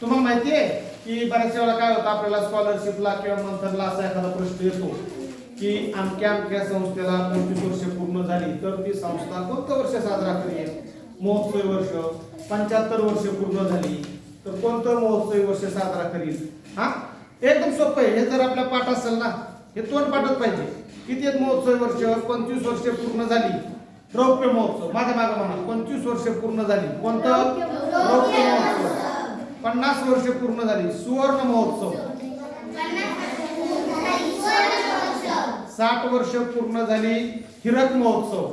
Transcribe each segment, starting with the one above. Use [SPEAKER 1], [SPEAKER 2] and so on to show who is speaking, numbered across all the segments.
[SPEAKER 1] तुम्हाला माहिती आहे की बऱ्याच वेळा काय होतं आपल्याला स्कॉलरशिपला किंवा मंथनला असा एखादा प्रश्न येतो की अमक्या अमक्या संस्थेला पंचवीस वर्ष पूर्ण झाली तर ती संस्था कोणतं वर्ष साजरा करेल? महोत्सवी वर्ष. पंच्याहत्तर वर्ष पूर्ण झाली तर कोणतं महोत्सवी वर्ष साजरा करील? हा? एकदम सोपं आहे. हे जर आपल्या पाठ असेल ना हे तोंड पाठत पाहिजे. किती आहेत महोत्सवी वर्ष? पंचवीस वर्ष पूर्ण झाली. रौप्य महोत्सव. माझ्या मागे म्हणा. पंचवीस वर्ष पूर्ण झाली. कोणतं? रौप्य महोत्सव. पन्नास वर्ष पूर्ण झाली. सुवर्ण महोत्सव. साठ वर्ष पूर्ण झाली हिरक महोत्सव.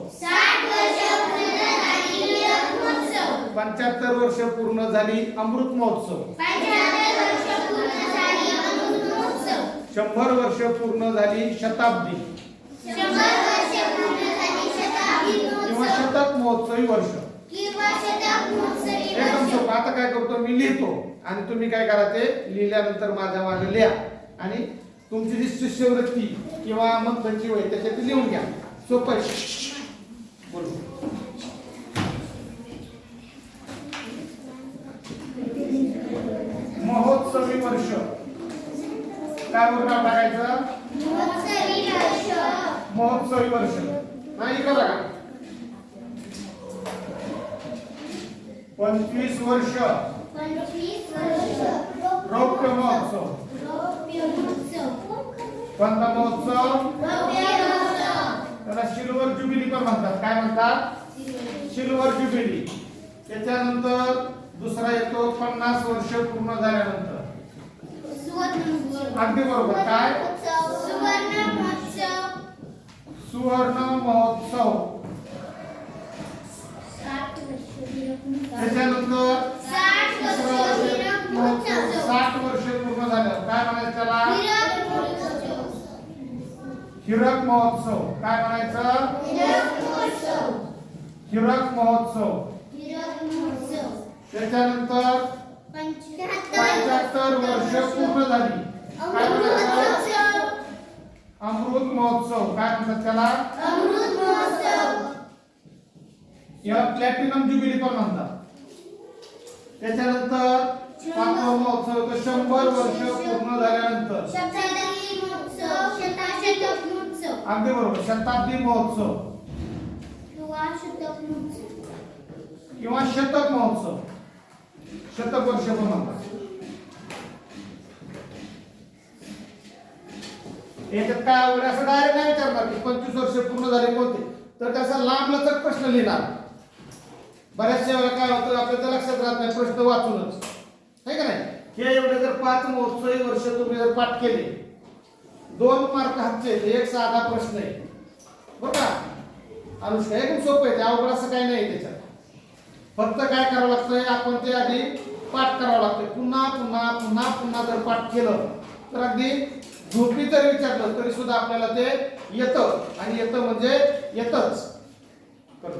[SPEAKER 1] पंच्याहत्तर वर्ष पूर्ण झाली अमृत महोत्सव. शंभर वर्ष पूर्ण झाली शताब्दी. किंवा शतक महोत्सवी वर्ष. आता काय करतो? मी लिहितो. आणि तुम्ही काय करा ते लिहिल्यानंतर माझ्या मागे लिहा. आणि तुमची जी शिष्यवृत्ती किंवा मंथनची वय त्याच्यात लिहून घ्या. सोपं आहे. बोलू. महोत्सवी वर्ष. काय नाव टाकायचं? महोत्सवी वर्ष. नाही इकडं पंचवीस वर्ष. रौप्य महोत्सव. कोणता महोत्सव? त्याला सिल्वर ज्युबिली पण म्हणतात. काय म्हणतात? सिल्वर ज्युबिली त्याच्यानंतर दुसरा येतो पन्नास वर्ष पूर्ण झाल्यानंतर. अगदी बरोबर. काय सुवर्ण महोत्सव त्याच्यानंतर साठ वर्ष पूर्ण झालं. काय म्हणायचं त्याला? हिरक महोत्सव. काय म्हणायचं? हिरक महोत्सव. त्याच्यानंतर पंच्याहत्तर वर्ष पूर्ण झाली. काय म्हणायचं? अमृत महोत्सव. काय म्हणतात त्याला? याला प्लॅटिनम ज्युबिली पण म्हणतात. त्याच्यानंतर पाचवा महोत्सव शंभर वर्ष पूर्ण झाल्यानंतर. अगदी बरोबर शताब्दी महोत्सव. किंवा शतक महोत्सव. शतक वर्ष पण म्हणतात. याच्यात काय आवड असं डायरेक्ट नाही विचारणार की पंचवीस वर्ष पूर्ण झाले कोणते. तर त्याचा लांब लचक प्रश्न लिहिणार बऱ्याचशा वेळा काय होतं आपल्या तर लक्षात राहत नाही प्रश्न वाचूनच. आहे का नाही? हे एवढे जर पाच महोत्सवी वर्ष तुम्ही जर पाठ केले दोन मार्क हातचे आहेत. एक साधा प्रश्न आहे. बरं का? अनुष्का एकदम सोपं आहे ते अवघड असं काही नाही त्याच्यात. फक्त काय करावं लागतंय आपण ते आधी पाठ करावं लागतंय. पुन्हा पुन्हा पुन्हा पुन्हा जर पाठ केलं तर अगदी झोपी जर विचारलं तरी सुद्धा आपल्याला ते येतं. आणि येतं म्हणजे येतच. करू